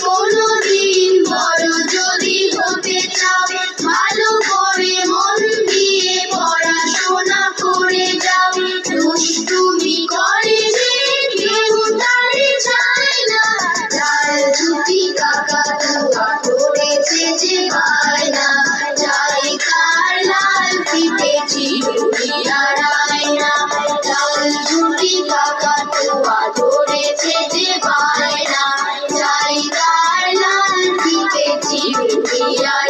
কোনোদিন বড় যদি হতে চাও, ভালো মন দিয়ে পড়াশোনা করে যাও। দুষ্টুমি করে যে যাই তার লাল ফিতে চিরুনি Yeah.